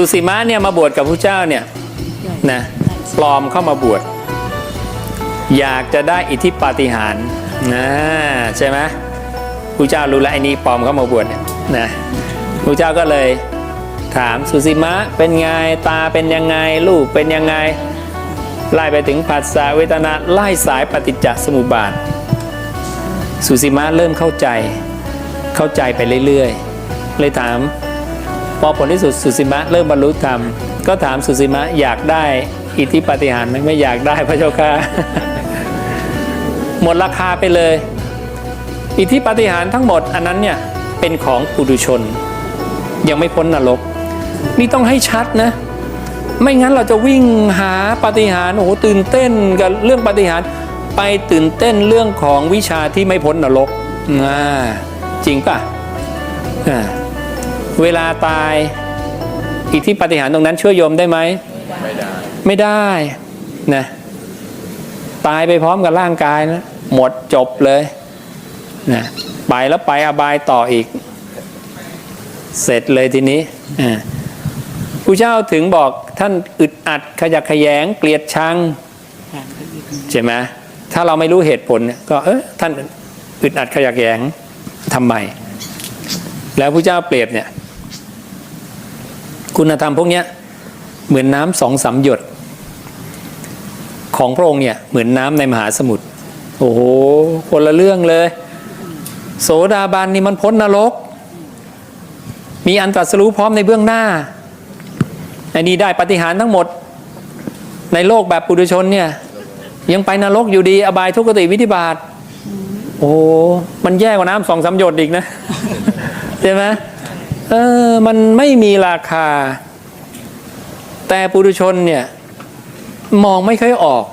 สุสีมะเนี่ยมาบวชกับพระเจ้าเนี่ยนะปลอมเข้ามาบวชอยากจะได้อิทธิปาฏิหาริย์นะใช่ไหมพระเจ้ารู้แล้วไอ้นี่ปลอมเข้ามาบวชเนี่ยนะพระเจ้าก็เลยถามสุสีมะเป็นไงตาเป็นยังไงลูกเป็นยังไงไล่ไปถึงผัสสะเวทนาไล่สายปฏิจจสมุปบาท สุสีมะเริ่มเข้าใจ เข้าใจไปเรื่อยๆ เลยถาม พอผลที่สุดสุสีมะเริ่มบรรลุธรรม ก็ถามสุสีมะอยากได้อิทธิปฏิหารไหมไม่อยากได้พระเจ้าค่ะ หมดราคาไปเลย อิทธิปฏิหารทั้งหมดอันนั้นเนี่ยเป็นของปุถุชน ยังไม่พ้นนรก นี่ต้องให้ชัดนะ ไม่งั้นเราจะวิ่งหาปฏิหารโอ้โหตื่นเต้นกับเรื่องปฏิหารไปตื่นเต้นเรื่องของวิชาที่ไม่พ้นนรกอ่าจริงป่ะอ่า เวลาตาย อิทธิปฏิหารตรงนั้นช่วยโยมได้ไหมไม่ได้ ไม่ได้นะตายไปพร้อมกับร่างกายนะหมดจบเลยนะไปแล้วไปอบายต่ออีก เสร็จเลยทีนี้อ่าผู้เจ้าถึงบอกท่านอึดอัดขยักขยงเกลียดชังใช่ไหมถ้าเราไม่รู้เหตุผลเนี่ยก็เออท่านอึดอัดขยักขยงทำไม แล้วผู้เจ้าเปรียบเนี่ย คุณธรรมพวกนี้เหมือนน้ำสองสามหยด ของพระองค์เนี่ยเหมือนน้ำในมหาสมุทรโอ้โหคนละเรื่องเลย โสดาบันนี่มันพ้นนรก มีอันตรัสรู้พร้อมในเบื้องหน้าอันนี้ได้ปฏิหารทั้งหมด ในโลกแบบปุถุชนเนี่ยยังไปนรกอยู่ดีอบายทุกขติวิธิบาตโอ้มันแย่กว่าน้ำสองสามหยดอีกนะ ใช่ไหม เออมันไม่มีราคา แต่ปุถุชนเนี่ย มองไม่ค่อยออก